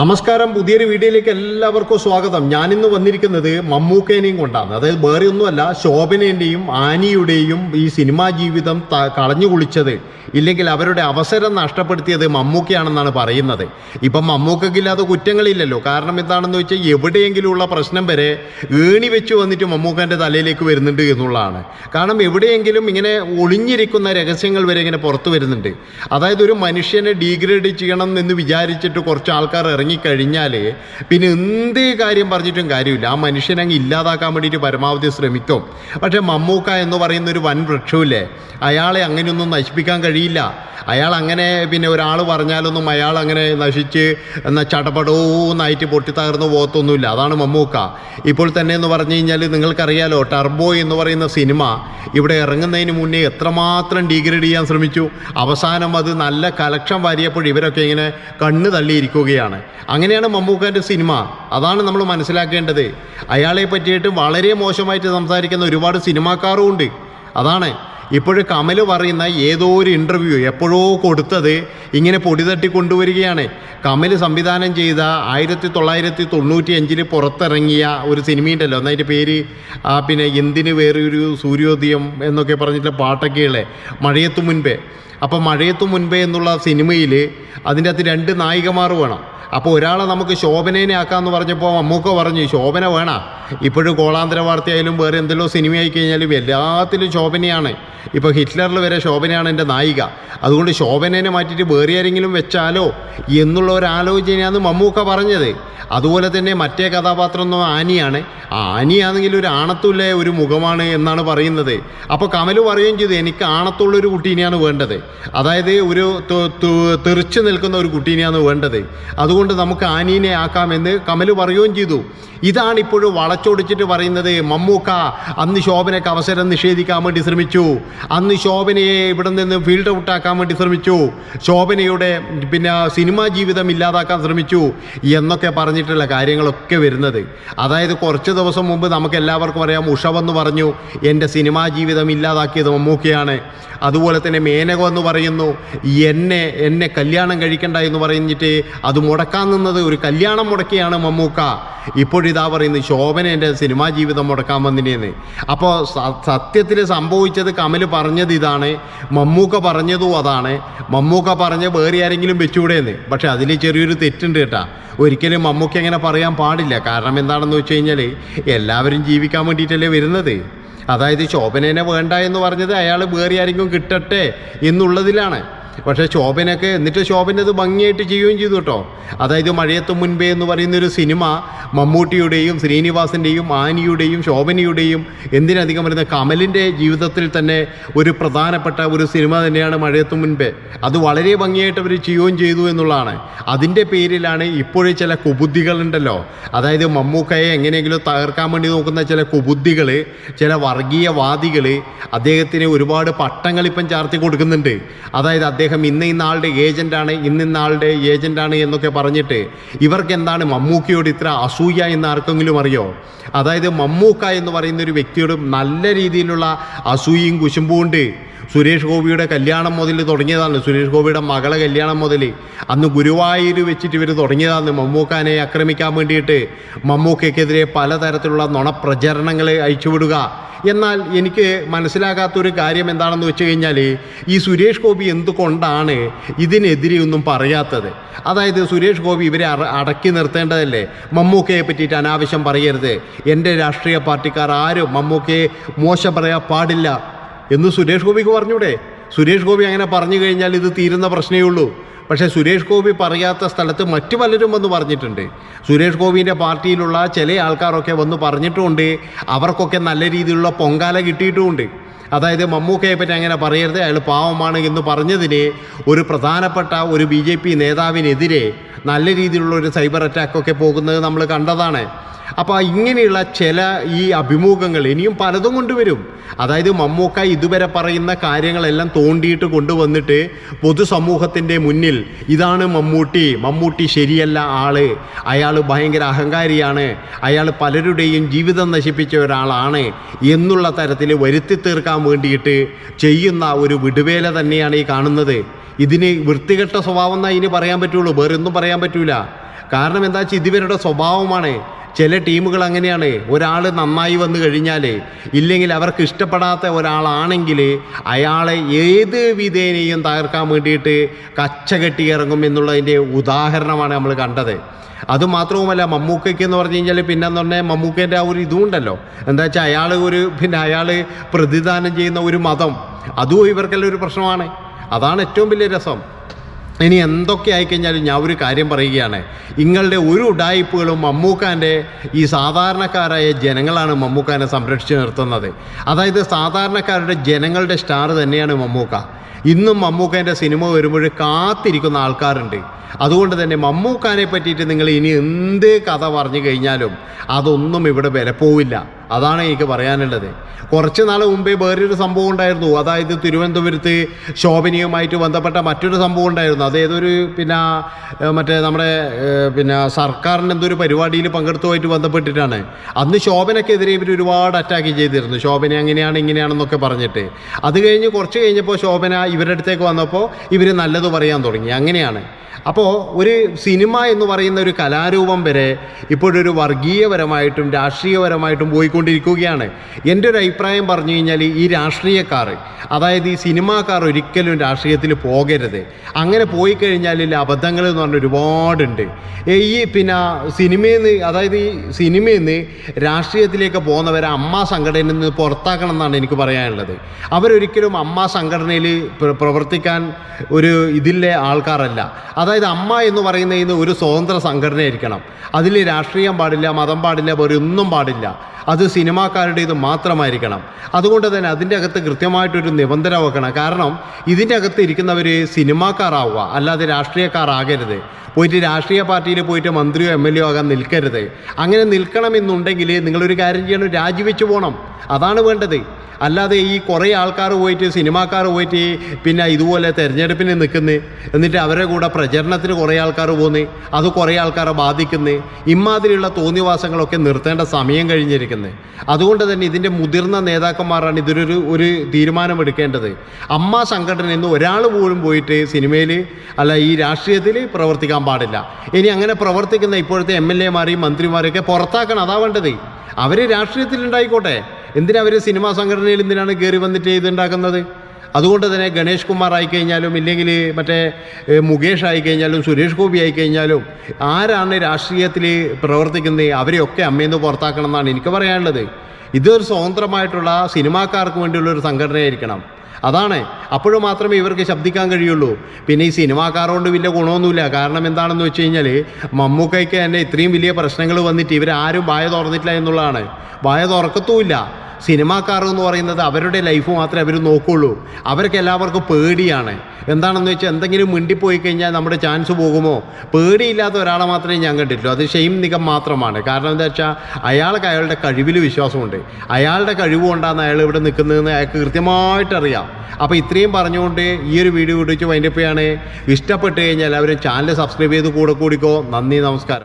നമസ്കാരം. പുതിയൊരു വീഡിയോയിലേക്ക് എല്ലാവർക്കും സ്വാഗതം. ഞാനിന്ന് വന്നിരിക്കുന്നത് മമ്മൂക്കേനെയും കൊണ്ടാണ്. അതായത് വേറെ ഒന്നുമല്ല ശോഭനേന്റെയും ആനിയുടെയും ഈ സിനിമാ ജീവിതം കളഞ്ഞു കുളിച്ചത് ഇല്ലെങ്കിൽ അവരുടെ അവസരം നഷ്ടപ്പെടുത്തിയത് മമ്മൂക്കയാണെന്നാണ് പറയുന്നത്. ഇപ്പം മമ്മൂക്കയ്ക്കില്ലാത്ത കുറ്റങ്ങളില്ലല്ലോ. കാരണം എന്താണെന്ന് വെച്ചാൽ എവിടെയെങ്കിലുമുള്ള പ്രശ്നം വരെ ഏണി വെച്ച് വന്നിട്ട് മമ്മൂക്കന്റെ തലയിലേക്ക് വരുന്നുണ്ട് എന്നുള്ളതാണ്. കാരണം എവിടെയെങ്കിലും ഇങ്ങനെ ഒളിഞ്ഞിരിക്കുന്ന രഹസ്യങ്ങൾ വരെ ഇങ്ങനെ പുറത്തു വരുന്നുണ്ട്. അതായത് ഒരു മനുഷ്യനെ ഡീഗ്രേഡ് ചെയ്യണം എന്ന് വിചാരിച്ചിട്ട് കുറച്ച് ആൾക്കാർ ഇറങ്ങിക്കഴിഞ്ഞാൽ പിന്നെ എന്ത് കാര്യം പറഞ്ഞിട്ടും കാര്യമില്ല. ആ മനുഷ്യനെ അങ്ങ് ഇല്ലാതാക്കാൻ വേണ്ടിയിട്ട് പരമാവധി ശ്രമിക്കും. പക്ഷേ മമ്മൂക്ക എന്ന് പറയുന്ന ഒരു വൻ വൃക്ഷമില്ലേ? അയാളെ അങ്ങനെയൊന്നും നശിപ്പിക്കാൻ കഴിയില്ല. അയാൾ അങ്ങനെ പിന്നെ ഒരാൾ പറഞ്ഞാലൊന്നും അയാൾ അങ്ങനെ നശിച്ച് എന്നാൽ ചടപടോന്നായിട്ട് പൊട്ടിത്തകർന്ന് പോകത്തൊന്നുമില്ല. അതാണ് മമ്മൂക്ക. ഇപ്പോൾ തന്നെ എന്ന് പറഞ്ഞു കഴിഞ്ഞാൽ നിങ്ങൾക്കറിയാലോ ടർബോ എന്ന് പറയുന്ന സിനിമ ഇവിടെ ഇറങ്ങുന്നതിന് മുന്നേ എത്രമാത്രം ഡിഗ്രേഡ് ചെയ്യാൻ ശ്രമിച്ചു. അവസാനം അത് നല്ല കലക്ഷൻ വാരിയപ്പോൾ ഇവരൊക്കെ ഇങ്ങനെ കണ്ണ് തള്ളിയിരിക്കുകയാണ്. അങ്ങനെയാണ് മമ്മൂക്കാന്റെ സിനിമ. അതാണ് നമ്മൾ മനസ്സിലാക്കേണ്ടത്. അയാളെ പറ്റിയിട്ട് വളരെ മോശമായിട്ട് സംസാരിക്കുന്ന ഒരുപാട് സിനിമാക്കാരും ഉണ്ട് അതാണ്. ഇപ്പോഴും കമൽ പറയുന്ന ഏതോ ഒരു ഇന്റർവ്യൂ എപ്പോഴോ കൊടുത്തത് ഇങ്ങനെ പൊടി തട്ടി കൊണ്ടുവരികയാണ്. കമൽ സംവിധാനം ചെയ്ത ആയിരത്തി തൊള്ളായിരത്തി തൊണ്ണൂറ്റി അഞ്ചിൽ പുറത്തിറങ്ങിയ ഒരു സിനിമയുണ്ടല്ലോ എന്നതിന്റെ പേര് പിന്നെ എന്തിന് വേറൊരു സൂര്യോദയം എന്നൊക്കെ പറഞ്ഞിട്ടുള്ള പാട്ടൊക്കെയുള്ളേ മഴയത്തു മുൻപേ. അപ്പോൾ മഴയത്തു മുൻപേ എന്നുള്ള സിനിമയിൽ അതിന്റെ അകത്ത് രണ്ട് നായികമാർ വേണം. അപ്പോൾ ഒരാളെ നമുക്ക് ശോഭനേനെ ആക്കാമെന്ന് പറഞ്ഞപ്പോൾ അമ്മൂക്ക പറഞ്ഞു ശോഭന വേണ. ഇപ്പോഴും കോളാന്തര വാർത്തയായാലും വേറെ എന്തെല്ലോ സിനിമയായി കഴിഞ്ഞാലും എല്ലാത്തിലും ശോഭനയാണ്. ഇപ്പോൾ ഹിറ്റ്ലറിൽ വരെ ശോഭനയാണ് എന്റെ നായിക. അതുകൊണ്ട് ശോഭനേനെ മാറ്റിയിട്ട് വേറെ ആരെങ്കിലും വെച്ചാലോ എന്നുള്ള ഒരു ആലോചനയാണ് മമ്മൂക്ക പറഞ്ഞത്. അതുപോലെ തന്നെ മറ്റേ കഥാപാത്രം ഒന്നും ആനിയാണ്. ആ ആനിയാണെങ്കിൽ ഒരു ആണത്തുള്ള ഒരു മുഖമാണ് എന്നാണ് പറയുന്നത്. അപ്പോൾ കമൽ പറയുകയും ചെയ്തു എനിക്ക് ആണത്തുള്ളൊരു കുട്ടീനെയാണ് വേണ്ടത്. അതായത് ഒരു തെറിച്ച് നിൽക്കുന്ന ഒരു കുട്ടീനെയാണ് വേണ്ടത്. അതുകൊണ്ട് നമുക്ക് ആനീനെ ആക്കാമെന്ന് കമൽ പറയുകയും ചെയ്തു. ഇതാണ് ഇപ്പോഴും വളച്ചൊടിച്ചിട്ട് പറയുന്നത് മമ്മൂക്ക. അന്ന് ശോഭനയ്ക്ക് അവസരം നിഷേധിക്കാൻ വേണ്ടി ശ്രമിച്ചു. അന്ന് ശോഭനയെ ഇവിടെ നിന്ന് ഫീൽഡ് ഔട്ടാക്കാൻ വേണ്ടി ശ്രമിച്ചു. ശോഭനയുടെ പിന്നെ സിനിമാ ജീവിതം ഇല്ലാതാക്കാൻ ശ്രമിച്ചു എന്നൊക്കെ പറഞ്ഞിട്ടുള്ള കാര്യങ്ങളൊക്കെ വരുന്നത്. അതായത് കുറച്ച് ദിവസം മുമ്പ് നമുക്ക് എല്ലാവർക്കും അറിയാം ഉഷവെന്ന് പറഞ്ഞു എന്റെ സിനിമാ ജീവിതം ഇല്ലാതാക്കിയത് മമ്മൂക്കയാണ്. അതുപോലെ തന്നെ മേനകം എന്ന് പറയുന്നു എന്നെ എന്നെ കല്യാണം കഴിക്കണ്ട എന്ന് പറഞ്ഞിട്ട് അത് മുടക്കാൻ നിന്നത് ഒരു കല്യാണം മുടക്കിയാണ് മമ്മൂക്ക. ഇപ്പോഴിതാ പറയുന്നത് ശോഭന എന്റെ സിനിമാ ജീവിതം മുടക്കാൻ വന്നിട്ടേന്ന് അപ്പോൾ സത്യത്തിൽ സംഭവിച്ചത് കമൽ പറഞ്ഞത് ഇതാണ് മമ്മൂക്ക പറഞ്ഞതും അതാണ്. മമ്മൂക്ക പറഞ്ഞ വേറെ ആരെങ്കിലും വെച്ചുകൂടെയെന്ന്. പക്ഷെ അതിൽ ചെറിയൊരു തെറ്റുണ്ട് കേട്ടാ. ഒരിക്കലും മമ്മൂക്ക അങ്ങനെ പറയാൻ പാടില്ല. കാരണം എന്താണെന്ന് വെച്ച് കഴിഞ്ഞാൽ എല്ലാവരും ജീവിക്കാൻ വേണ്ടിയിട്ടല്ലേ വരുന്നത്. അതായത് ശോഭനേനെ വേണ്ട എന്ന് പറഞ്ഞത് അയാൾ വേറെ ആരെങ്കിലും കിട്ടട്ടെ എന്നുള്ളതിലാണ്. പക്ഷേ ശോഭനയൊക്കെ എന്നിട്ട് ശോഭന അത് ഭംഗിയായിട്ട് ചെയ്യുകയും ചെയ്തു കേട്ടോ. അതായത് മഴയത്ത് മുൻപേ എന്ന് പറയുന്ന ഒരു സിനിമ മമ്മൂട്ടിയുടെയും ശ്രീനിവാസിന്റെയും ആനിയുടെയും ശോഭനയുടെയും എന്തിനധികം വരുന്ന കമലിന്റെ ജീവിതത്തിൽ തന്നെ ഒരു പ്രധാനപ്പെട്ട ഒരു സിനിമ തന്നെയാണ് മഴയത്ത് മുൻപേ. അത് വളരെ ഭംഗിയായിട്ട് അവർ ചെയ്യുകയും ചെയ്തു എന്നുള്ളതാണ്. അതിന്റെ പേരിലാണ് ഇപ്പോഴും ചില കുബുദ്ധികളുണ്ടല്ലോ. അതായത് മമ്മൂക്കയെ എങ്ങനെയെങ്കിലും തകർക്കാൻ വേണ്ടി നോക്കുന്ന ചില കുബുദ്ധികൾ ചില വർഗീയവാദികൾ അദ്ദേഹത്തിന് ഒരുപാട് പട്ടങ്ങൾ ഇപ്പം ചാർത്തി കൊടുക്കുന്നുണ്ട്. അതായത് അദ്ദേഹം ഇന്ന ഇന്ന ആളുടെ ഏജന്റാണ് ഇന്ന ഇന്ന ആളുടെ ഏജന്റാണ് എന്നൊക്കെ പറഞ്ഞിട്ട് ഇവർക്ക് എന്താണ് മമ്മൂക്കയോട് ഇത്ര അസൂയ എന്ന് ആർക്കെങ്കിലും അറിയോ? അതായത് മമ്മൂക്ക എന്ന് പറയുന്ന ഒരു വ്യക്തിയോട് നല്ല രീതിയിലുള്ള അസൂയയും കുശുമ്പും ഉണ്ട്. സുരേഷ് ഗോപിയുടെ കല്യാണം മുതൽ തുടങ്ങിയതാണ്. സുരേഷ് ഗോപിയുടെ മകളെ കല്യാണം മുതൽ അന്ന് ഗുരുവായൂർ വെച്ചിട്ട് ഇവർ തുടങ്ങിയതാണ്. മമ്മൂക്കാനെ ആക്രമിക്കാൻ വേണ്ടിയിട്ട് മമ്മൂക്കയ്ക്കെതിരെ പലതരത്തിലുള്ള നുണപ്രചരണങ്ങൾ അയച്ചുവിടുക എന്നാൽ എനിക്ക് മനസ്സിലാകാത്തൊരു കാര്യം എന്താണെന്ന് വെച്ച് കഴിഞ്ഞാൽ ഈ സുരേഷ് ഗോപി എന്തുകൊണ്ടാണ് ഇതിനെതിരെ ഒന്നും പറയാത്തത്? അതായത് സുരേഷ് ഗോപി ഇവരെ അടക്കി നിർത്തേണ്ടതല്ലേ? മമ്മൂക്കയെ പറ്റിയിട്ട് അനാവശ്യം പറയരുത്. എന്റെ രാഷ്ട്രീയ പാർട്ടിക്കാർ ആരും മമ്മൂക്കയെ മോശം പറയാൻ പാടില്ല. എന്ന് സുരേഷ് ഗോപിക്ക് പറഞ്ഞൂടെ? സുരേഷ് ഗോപി അങ്ങനെ പറഞ്ഞു കഴിഞ്ഞാൽ ഇത് തീരുന്ന പ്രശ്നമേ ഉള്ളൂ. പക്ഷേ സുരേഷ് ഗോപി പറയാത്ത സ്ഥലത്ത് മറ്റു പലരും വന്ന് പറഞ്ഞിട്ടുണ്ട്. സുരേഷ് ഗോപിന്റെ പാർട്ടിയിലുള്ള ചില ആൾക്കാരൊക്കെ വന്ന് പറഞ്ഞിട്ടുമുണ്ട് അവർക്കൊക്കെ നല്ല രീതിയിലുള്ള പൊങ്കാല കിട്ടിയിട്ടുമുണ്ട് അതായത് മമ്മൂക്കയെ പറ്റി അങ്ങനെ പറയരുത്. അയാൾ പാവമാണ് എന്ന് പറഞ്ഞതിന് ഒരു പ്രധാനപ്പെട്ട ഒരു ബി ജെ പി നേതാവിനെതിരെ നല്ല രീതിയിലുള്ള ഒരു സൈബർ അറ്റാക്കൊക്കെ പോകുന്നത് നമ്മൾ കണ്ടതാണ്. അപ്പോൾ ഇങ്ങനെയുള്ള ചില ഈ അഭിമുഖങ്ങൾ ഇനിയും പലതും കൊണ്ടുവരും. അതായത് മമ്മൂക്ക ഇതുവരെ പറയുന്ന കാര്യങ്ങളെല്ലാം തോണ്ടിയിട്ട് കൊണ്ടുവന്നിട്ട് പൊതുസമൂഹത്തിന്റെ മുന്നിൽ ഇതാണ് മമ്മൂട്ടി മമ്മൂട്ടി ശരിയല്ല ആൾ അയാൾ ഭയങ്കര അഹങ്കാരിയാണ് അയാൾ പലരുടെയും ജീവിതം നശിപ്പിച്ച ഒരാളാണ് എന്നുള്ള തരത്തിൽ വരുത്തി തീർക്കാൻ വേണ്ടിയിട്ട് ചെയ്യുന്ന ഒരു വിടുവേല തന്നെയാണ് ഈ കാണുന്നത്. ഇതിന് വൃത്തികെട്ട സ്വഭാവം എന്നാൽ ഇനി പറയാൻ പറ്റുള്ളൂ വേറെ ഒന്നും പറയാൻ പറ്റൂല. കാരണം എന്താ വെച്ചാൽ ഇതുവരുടെ സ്വഭാവമാണ്. ചില ടീമുകൾ അങ്ങനെയാണ്. ഒരാൾ നന്നായി വന്നു കഴിഞ്ഞാൽ ഇല്ലെങ്കിൽ അവർക്ക് ഇഷ്ടപ്പെടാത്ത ഒരാളാണെങ്കിൽ അയാളെ ഏത് വിധേനയും തകർക്കാൻ വേണ്ടിയിട്ട് കച്ചകെട്ടി ഇറങ്ങും എന്നുള്ളതിന്റെ ഉദാഹരണമാണ് നമ്മൾ കണ്ടത്. അതുമാത്രവുമല്ല മമ്മൂക്കയ്ക്ക് എന്ന് പറഞ്ഞു കഴിഞ്ഞാൽ പിന്നെ എന്ന് പറഞ്ഞാൽ മമ്മൂക്കേന്റെ ആ ഒരു ഇതുണ്ടല്ലോ എന്താ വെച്ചാൽ അയാൾ ഒരു പിന്നെ അയാൾ പ്രതിദാനം ചെയ്യുന്ന ഒരു മതം. അതും ഇവർക്കെല്ലാം ഒരു പ്രശ്നമാണ്. അതാണ് ഏറ്റവും വലിയ രസം. ഇനി എന്തൊക്കെ ആയിക്കഴിഞ്ഞാലും ഞാൻ ഒരു കാര്യം പറയുകയാണ്. നിങ്ങളുടെ ഒരു ഉഡായിപ്പുകളും മമ്മൂക്കാന്റെ ഈ സാധാരണക്കാരായ ജനങ്ങളാണ് മമ്മൂക്കാനെ സംരക്ഷിച്ച് നിർത്തുന്നത്. അതായത് സാധാരണക്കാരുടെ ജനങ്ങളുടെ സ്റ്റാർ തന്നെയാണ് മമ്മൂക്ക. ഇന്നും മമ്മൂക്കേന്റെ സിനിമ വരുമ്പോൾ കാത്തിരിക്കുന്ന ആൾക്കാരുണ്ട്. അതുകൊണ്ട് തന്നെ മമ്മൂക്കാനെ പറ്റിയിട്ട് നിങ്ങൾ ഇനി എന്ത് കഥ പറഞ്ഞു കഴിഞ്ഞാലും അതൊന്നും ഇവിടെ വിലപ്പോവില്ല. അതാണ് എനിക്ക് പറയാനുള്ളത്. കുറച്ച് നാൾ മുമ്പേ വേറൊരു സംഭവം ഉണ്ടായിരുന്നു. അതായത് തിരുവനന്തപുരത്ത് ശോഭനയുമായിട്ട് ബന്ധപ്പെട്ട മറ്റൊരു സംഭവം ഉണ്ടായിരുന്നു. അത് ഏതൊരു പിന്നെ മറ്റേ നമ്മുടെ പിന്നെ സർക്കാരിന്റെ എന്തൊരു പരിപാടിയിൽ പങ്കെടുത്തുമായിട്ട് ബന്ധപ്പെട്ടിട്ടാണ്. അന്ന് ശോഭനക്കെതിരെ ഇവർ ഒരുപാട് അറ്റാക്ക് ചെയ്തിരുന്നു. ശോഭന എങ്ങനെയാണ് ഇങ്ങനെയാണെന്നൊക്കെ പറഞ്ഞിട്ട്. അത് കഴിഞ്ഞ് കുറച്ച് കഴിഞ്ഞപ്പോൾ ശോഭന ഇവരുടെ അടുത്തേക്ക് വന്നപ്പോൾ ഇവർ നല്ലത് പറയാൻ തുടങ്ങി. അങ്ങനെയാണ്. അപ്പോൾ ഒരു സിനിമ എന്ന് പറയുന്ന ഒരു കലാരൂപം വരെ ഇപ്പോഴൊരു വർഗീയപരമായിട്ടും രാഷ്ട്രീയപരമായിട്ടും പോയിക്കൊണ്ടിരിക്കുകയാണ് എന്റെ ഒരു അഭിപ്രായം പറഞ്ഞു കഴിഞ്ഞാൽ ഈ രാഷ്ട്രീയക്കാർ അതായത് ഈ സിനിമാക്കാർ ഒരിക്കലും രാഷ്ട്രീയത്തിൽ പോകരുത്. അങ്ങനെ പോയി കഴിഞ്ഞാൽ അബദ്ധങ്ങൾ എന്ന് പറഞ്ഞ ഒരുപാടുണ്ട്. ഈ പിന്നെ സിനിമയിൽ നിന്ന് അതായത് ഈ സിനിമയിൽ നിന്ന് രാഷ്ട്രീയത്തിലേക്ക് പോകുന്നവരെ അമ്മ സംഘടനയിൽ നിന്ന് പുറത്താക്കണം എന്നാണ് എനിക്ക് പറയാനുള്ളത്. അവരൊരിക്കലും അമ്മ സംഘടനയിൽ പ്രവർത്തിക്കാൻ ഒരു ഇതിലെ ആൾക്കാരല്ല. അതായത് അമ്മ എന്ന് പറയുന്നതിന് ഒരു സ്വതന്ത്ര സംഘടനയായിരിക്കണം. അതിൽ രാഷ്ട്രീയം പാടില്ല മതം പാടില്ല വേറെ ഒന്നും പാടില്ല. അത് സിനിമാക്കാരുടേത് മാത്രമായിരിക്കണം. അതുകൊണ്ട് തന്നെ അതിന്റെ അകത്ത് കൃത്യമായിട്ടൊരു നിബന്ധന വെക്കണം കാരണം ഇതിന്റെ അകത്ത് ഇരിക്കുന്നവർ സിനിമാക്കാരാവുക അല്ലാതെ രാഷ്ട്രീയക്കാരാകരുത്. പോയിട്ട് രാഷ്ട്രീയ പാർട്ടിയിൽ പോയിട്ട് മന്ത്രിയോ എം എൽ എ ആകാൻ നിൽക്കരുത്. അങ്ങനെ നിൽക്കണമെന്നുണ്ടെങ്കിൽ നിങ്ങളൊരു കാര്യം ചെയ്യണം രാജിവെച്ച് പോകണം അതാണ് വേണ്ടത്. അല്ലാതെ ഈ കുറേ ആൾക്കാർ പോയിട്ട് സിനിമാക്കാർ പോയിട്ട് പിന്നെ ഇതുപോലെ തിരഞ്ഞെടുപ്പിന് നിൽക്കുന്നു. എന്നിട്ട് അവരെ കൂടെ പ്രചരണത്തിന് കുറേ ആൾക്കാർ പോകുന്നു അത് കുറേ ആൾക്കാരെ ബാധിക്കുന്നു. ഇമാതിരിയുള്ള തോന്നിവാസങ്ങളൊക്കെ നിർത്തേണ്ട സമയം കഴിഞ്ഞിരിക്കുന്നത് അതുകൊണ്ട് തന്നെ ഇതിന്റെ മുതിർന്ന നേതാക്കന്മാരാണ് ഇതിലൊരു ഒരു തീരുമാനമെടുക്കേണ്ടത്. അമ്മ സംഘടന എന്ന് ഒരാൾ പോലും പോയിട്ട് സിനിമയിൽ അല്ല ഈ രാഷ്ട്രീയത്തിൽ പ്രവർത്തിക്കാൻ പാടില്ല. ഇനി അങ്ങനെ പ്രവർത്തിക്കുന്ന ഇപ്പോഴത്തെ എം എൽ എമാരെയും മന്ത്രിമാരെയൊക്കെ പുറത്താക്കണം. അതാ വേണ്ടത്. അവർ രാഷ്ട്രീയത്തിലുണ്ടായിക്കോട്ടെ. എന്തിനാ അവർ സിനിമാ സംഘടനയിൽ എന്തിനാണ് കയറി വന്നിട്ട് ഇതുണ്ടാക്കുന്നത് അതുകൊണ്ട് തന്നെ ഗണേഷ് കുമാർ ആയിക്കഴിഞ്ഞാലും ഇല്ലെങ്കിൽ മറ്റേ മുകേഷ് ആയിക്കഴിഞ്ഞാലും സുരേഷ് ഗോപി ആയിക്കഴിഞ്ഞാലും ആരാണ് രാഷ്ട്രീയത്തിൽ പ്രവർത്തിക്കുന്നത്? അവരെയൊക്കെ അമ്മയിൽ നിന്ന് പുറത്താക്കണം എന്നാണ് എനിക്ക് പറയാനുള്ളത്. ഇതൊരു സ്വതന്ത്രമായിട്ടുള്ള സിനിമാക്കാർക്ക് വേണ്ടിയുള്ള ഒരു സംഘടനയായിരിക്കണം. അതാണ്. അപ്പോഴും മാത്രമേ ഇവർക്ക് ശബ്ദിക്കാൻ കഴിയുള്ളൂ. പിന്നെ ഈ സിനിമാക്കാർ കൊണ്ട് വലിയ ഗുണമൊന്നുമില്ല. കാരണം എന്താണെന്ന് വെച്ച് കഴിഞ്ഞാൽ മമ്മൂക്കയ്ക്ക് തന്നെ ഇത്രയും വലിയ പ്രശ്നങ്ങൾ വന്നിട്ട് ഇവരാരും വായ തുറന്നിട്ടില്ല എന്നുള്ളതാണ്. വായ തുറക്കത്തുമില്ല. സിനിമാക്കാർ എന്ന് പറയുന്നത് അവരുടെ ലൈഫ് മാത്രമേ അവർ നോക്കുള്ളൂ. അവർക്ക് എല്ലാവർക്കും പേടിയാണ്. എന്താണെന്ന് വെച്ചാൽ എന്തെങ്കിലും മിണ്ടിപ്പോയി കഴിഞ്ഞാൽ നമ്മുടെ ചാൻസ് പോകുമോ? പേടിയില്ലാത്ത ഒരാളെ മാത്രമേ ഞാൻ കണ്ടിട്ടുള്ളൂ. അത് ഷെയിം നിഗം മാത്രമാണ്. കാരണം എന്താ വെച്ചാൽ അയാൾക്ക് അയാളുടെ കഴിവിൽ വിശ്വാസമുണ്ട്. അയാളുടെ കഴിവ് കൊണ്ടാണ് അയാൾ ഇവിടെ നിൽക്കുന്നതെന്ന് അയാൾക്ക് കൃത്യമായിട്ടറിയാം അപ്പോൾ ഇത്രയും പറഞ്ഞുകൊണ്ട് ഈ ഒരു വീഡിയോ വിടിച്ച് വൈൻഡപ്പ് ഇഷ്ടപ്പെട്ട് കഴിഞ്ഞാൽ അവർ ചാനൽ സബ്സ്ക്രൈബ് ചെയ്ത് കൂടെ കൂടിക്കോ. നന്ദി നമസ്കാരം.